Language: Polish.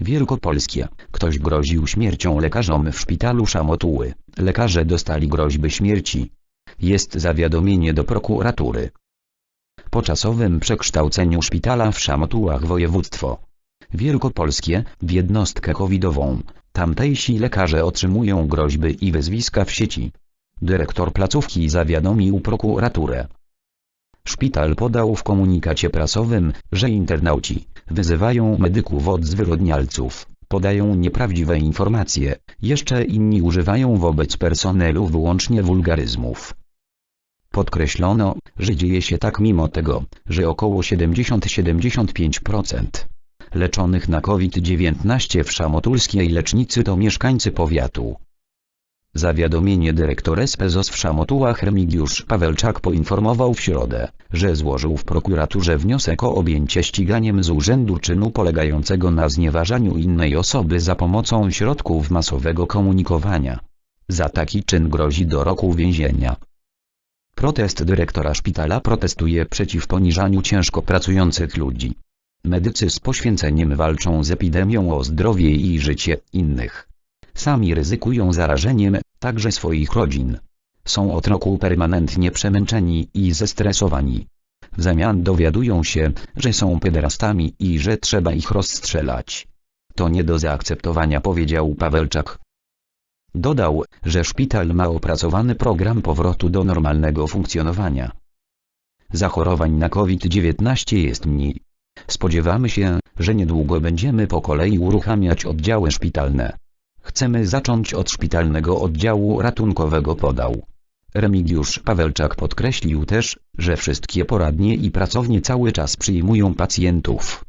Wielkopolskie. Ktoś groził śmiercią lekarzom w szpitalu Szamotuły. Lekarze dostali groźby śmierci. Jest zawiadomienie do prokuratury. Po czasowym przekształceniu szpitala w Szamotułach województwo wielkopolskie w jednostkę covidową, tamtejsi lekarze otrzymują groźby i wyzwiska w sieci. Dyrektor placówki zawiadomił prokuraturę. Szpital podał w komunikacie prasowym, że internauci wyzywają medyków od zwyrodnialców, podają nieprawdziwe informacje, jeszcze inni używają wobec personelu wyłącznie wulgaryzmów. Podkreślono, że dzieje się tak mimo tego, że około 70-75% leczonych na COVID-19 w szamotulskiej lecznicy to mieszkańcy powiatu. Zawiadomienie dyrektor SPZOS w Szamotułach Remigiusz Pawelczak poinformował w środę, że złożył w prokuraturze wniosek o objęcie ściganiem z urzędu czynu polegającego na znieważaniu innej osoby za pomocą środków masowego komunikowania. Za taki czyn grozi do roku więzienia. Protest dyrektora szpitala protestuje przeciw poniżaniu ciężko pracujących ludzi. Medycy z poświęceniem walczą z epidemią o zdrowie i życie innych. Sami ryzykują zarażeniem, także swoich rodzin. Są od roku permanentnie przemęczeni i zestresowani. W zamian dowiadują się, że są pederastami i że trzeba ich rozstrzelać. To nie do zaakceptowania powiedział Pawelczak. Dodał, że szpital ma opracowany program powrotu do normalnego funkcjonowania. Zachorowań na COVID-19 jest mniej. Spodziewamy się, że niedługo będziemy po kolei uruchamiać oddziały szpitalne. Chcemy zacząć od szpitalnego oddziału ratunkowego podał. Remigiusz Pawelczak podkreślił też, że wszystkie poradnie i pracownie cały czas przyjmują pacjentów.